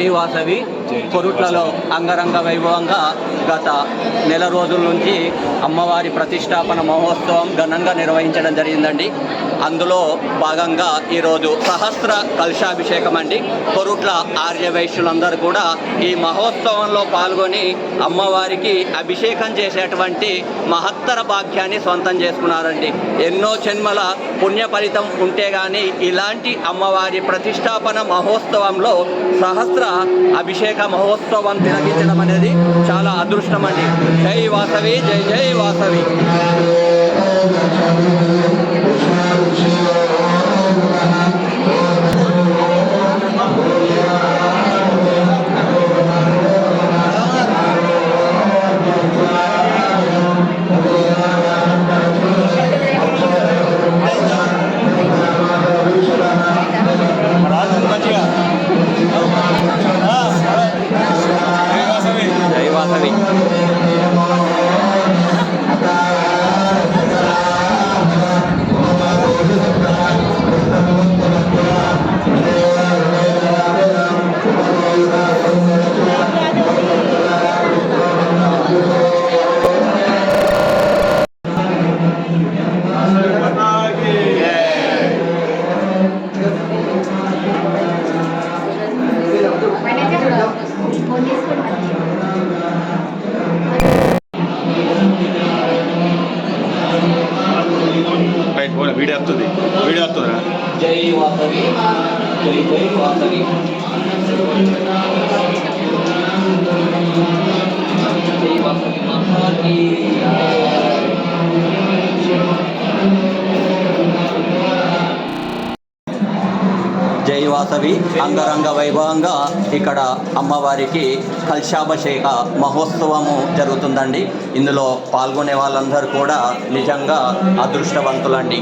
జై వాసవి. కొరుట్లలో అంగరంగ వైభవంగా గత నెల రోజుల నుంచి అమ్మవారి ప్రతిష్టాపన మహోత్సవం ఘనంగా నిర్వహించడం జరిగిందండి. అందులో భాగంగా ఈరోజు సహస్ర కలశాభిషేకం అండి. కొరుట్ల ఆర్య వైశ్యులందరూ కూడా ఈ మహోత్సవంలో పాల్గొని అమ్మవారికి అభిషేకం చేసేటువంటి మహత్తర భాగ్యాన్ని సొంతం చేసుకున్నారండి. ఎన్నో జన్మల పుణ్య ఫలితం ఉంటే కానీ ఇలాంటి అమ్మవారి ప్రతిష్టాపన మహోత్సవంలో సహస్ర అభిషేక మహోత్సవం తిలకించడం అనేది చాలా అదృష్టం. అదృష్టం అండి జై వాసవి జై జై వాసవి. వీడియో వస్తుంది వీడియో వస్తుందా జై వాసవి జై జై వాసవి జై వాసవి మాతాకి వాసవి అంగరంగ వైభవంగా ఇక్కడ అమ్మవారికి కల్శాభిషేక మహోత్సవము జరుగుతుందండి. ఇందులో పాల్గొనే వాళ్ళందరూ కూడా నిజంగా అదృష్టవంతులండి.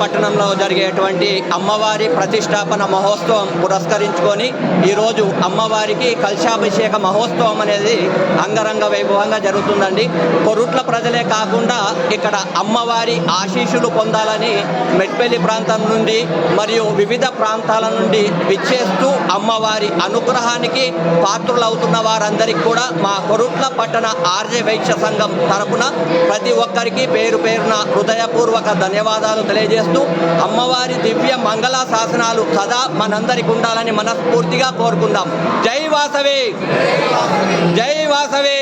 పట్టణంలో జరిగేటువంటి అమ్మవారి ప్రతిష్టాపన మహోత్సవం పురస్కరించుకొని ఈరోజు అమ్మవారికి కలశాభిషేక మహోత్సవం అనేది అంగరంగ వైభవంగా జరుగుతుందండి. కొరుట్ల ప్రజలే కాకుండా ఇక్కడ అమ్మవారి ఆశీస్సులు పొందాలని మెట్పల్లి ప్రాంతం నుండి మరియు వివిధ ప్రాంతాల నుండి విచ్చేస్తూ అమ్మవారి అనుగ్రహానికి పాత్రులవుతున్న వారందరికీ కూడా మా కొరుట్ల పట్టణ ఆర్య వైశ్య సంఘం తరపున ప్రతి ఒక్కరికి పేరు పేరున హృదయపూర్వక ధన్యవాదాలు తెలియజేస్తూ అమ్మవారి దివ్య మంగళ శాసనాలు సదా మనందరికి ఉండాలని మనస్ఫూర్తిగా కోరుకుందాం. జై వాసవి! జై వాసవి!